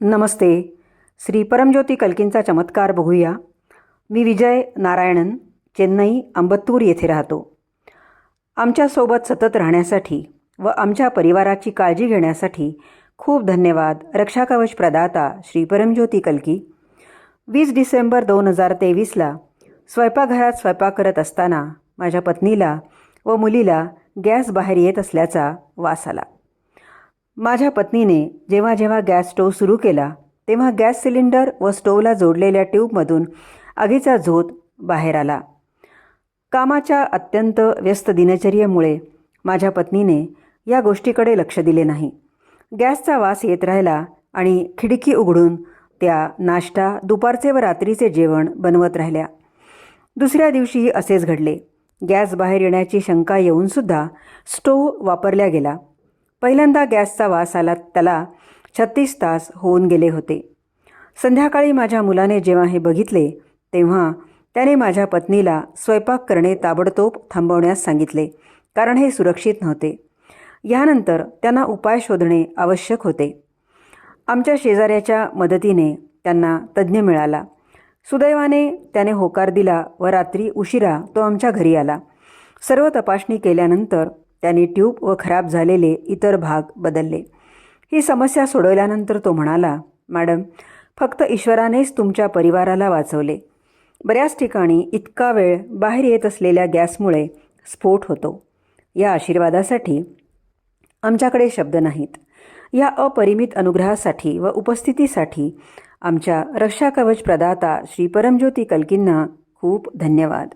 नमस्ते. श्री परमज्योती कल्कींचा चमत्कार बघूया. मी विजय नारायणन चेन्नई अंबत्तूर येथे राहतो. आमच्यासोबत सतत राहण्यासाठी व आमच्या परिवाराची काळजी घेण्यासाठी खूप धन्यवाद. रक्षा कवच प्रदाता श्री परमज्योती कल्की. वीस डिसेंबर दोन हजार तेवीसला स्वयंपाकघरात स्वयंपाक करत असताना माझ्या पत्नीला व मुलीला गॅस बाहेर येत असल्याचा वास आला. माझ्या पत्नीने जेव्हा जेव्हा गॅस स्टोव सुरू केला तेव्हा गॅस सिलेंडर व स्टोवला जोडलेल्या ट्यूबमधून आगीचा झोत बाहेर आला. कामाच्या अत्यंत व्यस्त दिनचर्येमुळे माझ्या पत्नीने या गोष्टीकडे लक्ष दिले नाही. गॅसचा वास येत राहिला आणि खिडकी उघडून त्या नाश्ता दुपारचे व रात्रीचे जेवण बनवत राहिल्या. दुसऱ्या दिवशीही असेच घडले. गॅस बाहेर येण्याची शंका येऊनसुद्धा स्टोव वापरल्या गेला. पहिल्यांदा गॅसचा वास आला त्याला छत्तीस तास होऊन गेले होते. संध्याकाळी माझ्या मुलाने जेव्हा हे बघितले तेव्हा त्याने माझ्या पत्नीला स्वयंपाक करणे ताबडतोब थांबवण्यास सांगितले कारण हे सुरक्षित नव्हते. यानंतर त्यांना उपाय शोधणे आवश्यक होते. आमच्या शेजाऱ्याच्या मदतीने त्यांना तज्ज्ञ मिळाला. सुदैवाने त्याने होकार दिला व रात्री उशिरा तो आमच्या घरी आला. सर्व तपासणी केल्यानंतर त्याने ट्यूब व खराब झालेले इतर भाग बदलले. ही समस्या सोडवल्यानंतर तो म्हणाला मॅडम फक्त ईश्वरानेच तुमच्या परिवाराला वाचवले. बऱ्याच ठिकाणी इतका वेळ बाहेर येत असलेल्या गॅसमुळे स्फोट होतो. या आशीर्वादासाठी आमच्याकडे शब्द नाहीत. या अपरिमित अनुग्रहासाठी व उपस्थितीसाठी आमच्या रक्षा कवच प्रदाता श्री परमज्योती कल्कींना खूप धन्यवाद.